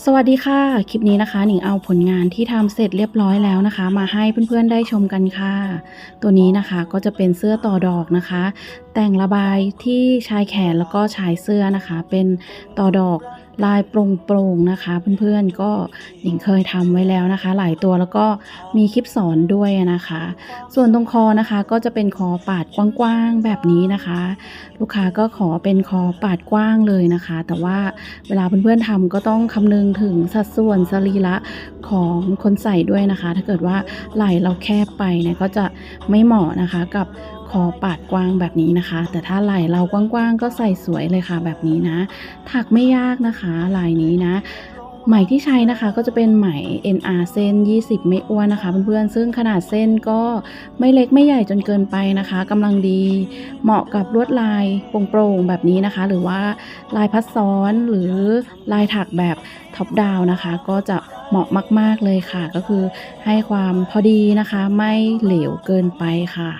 สวัสดีค่ะ คลิปนี้นะคะหนิงเอาผลงานที่ทำเสร็จเรียบร้อยแล้วนะคะ มาให้เพื่อนๆได้ชมกันค่ะ ตัวนี้นะคะก็จะเป็นเสื้อต่อดอกนะคะ แต่งระบายที่ชายแขนแล้วก็ชายเสื้อนะคะ เป็นต่อดอกลายโปร่งๆนะคะ เพื่อนๆก็หนิงเคยทำไว้แล้วนะคะ หลายตัวแล้วก็มีคลิปสอนด้วยนะคะ ส่วนตรงคอนะคะก็จะเป็นคอปาดกว้างๆแบบนี้นะคะ ลูกค้าก็ขอเป็นคอปาดกว้างเลยนะคะ แต่ว่าเวลาเพื่อนๆทำก็ต้องคำนึงถึงสัดส่วนสรีระของคนใส่ด้วยนะคะ ถ้าเกิดว่าไหล่เราแคบไปเนี่ยก็จะไม่เหมาะนะคะกับ คอปาดกว้างแบบนี้นะคะ แต่ถ้าไหล่เรากว้างๆก็ใส่สวยเลยค่ะแบบนี้นะ ถักไม่ยากนะคะลายนี้นะไหมที่ใช้นะคะก็จะเป็นไหม NR เส้น 20 ไม่อ้วนนะคะเพื่อนๆ ซึ่งขนาดเส้นก็ไม่เล็กไม่ใหญ่จนเกินไปนะคะกำลังดีเหมาะกับลวดลายโปร่งๆ แบบนี้นะคะ หรือว่าลายพัดซ้อนหรือลายถักแบบท็อปดาวนะคะ ก็จะเหมาะมากๆเลยค่ะ ก็คือให้ความพอดีนะคะ ไม่เหลวเกินไปค่ะ